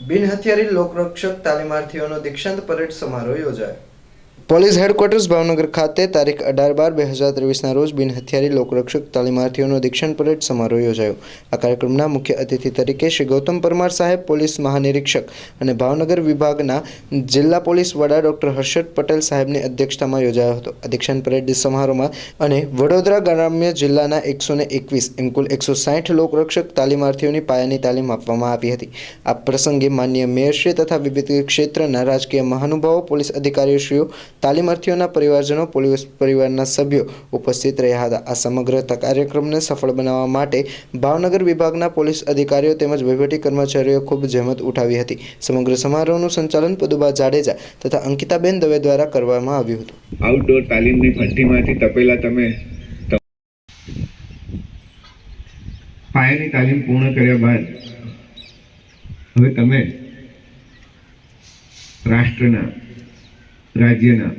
બિનહથિયારી લોકરક્ષક તાલીમાર્થીઓનો દીક્ષાંત પરેડ સમારોહ યોજાયો. પોલીસ હેડક્વાર્ટર્સ ભાવનગર ખાતે તારીખ અઢાર બાર બે હજાર ત્રેવીસના રોજ બિનહથિયારી લોકરક્ષક તાલીમાર્થીઓનો દીક્ષાંત પરેડ સમારોહ યોજાયો. આ કાર્યક્રમના મુખ્ય અતિથિ તરીકે શ્રી ગૌતમ પરમાર સાહેબ, પોલીસ મહાનિરીક્ષક અને ભાવનગર વિભાગના જિલ્લા પોલીસ વડા ડોક્ટર હર્ષદ પટેલ સાહેબની અધ્યક્ષતામાં યોજાયો હતો. આ દીક્ષાંત પરેડ સમારોહમાં અને વડોદરા ગ્રામ્ય જિલ્લાના એકસો ને એકવીસ એમ કુલ એકસો સાઠ લોકરક્ષક તાલીમાર્થીઓની પાયાની તાલીમ આપવામાં આવી હતી. આ પ્રસંગે માન્ય મેયરશ્રી તથા વિવિધ ક્ષેત્રના રાજકીય મહાનુભાવો, પોલીસ અધિકારીશ્રીઓ તાલીમાર્થીઓના પરિવારજનો, પોલીસ પરિવારના સભ્યો ઉપસ્થિત રહ્યા હતા. આ સમગ્ર કાર્યક્રમને સફળ બનાવવા માટે ભાવનગર વિભાગના પોલીસ અધિકારીઓ તેમજ વહીવટી કર્મચારીઓ ખૂબ જહેમત ઉઠાવી હતી. સમગ્ર સમારોહનું સંચાલન પદુબા જાડેજા તથા અંકિતાબેન દવે દ્વારા કરવામાં આવ્યું હતું. આઉટડોર તાલીમની ભઠ્ઠીમાંથી તપેલા તમે પાયાની તાલીમ પૂર્ણ કર્યા બાદ હવે તમે રાષ્ટ્રના રાજ્યના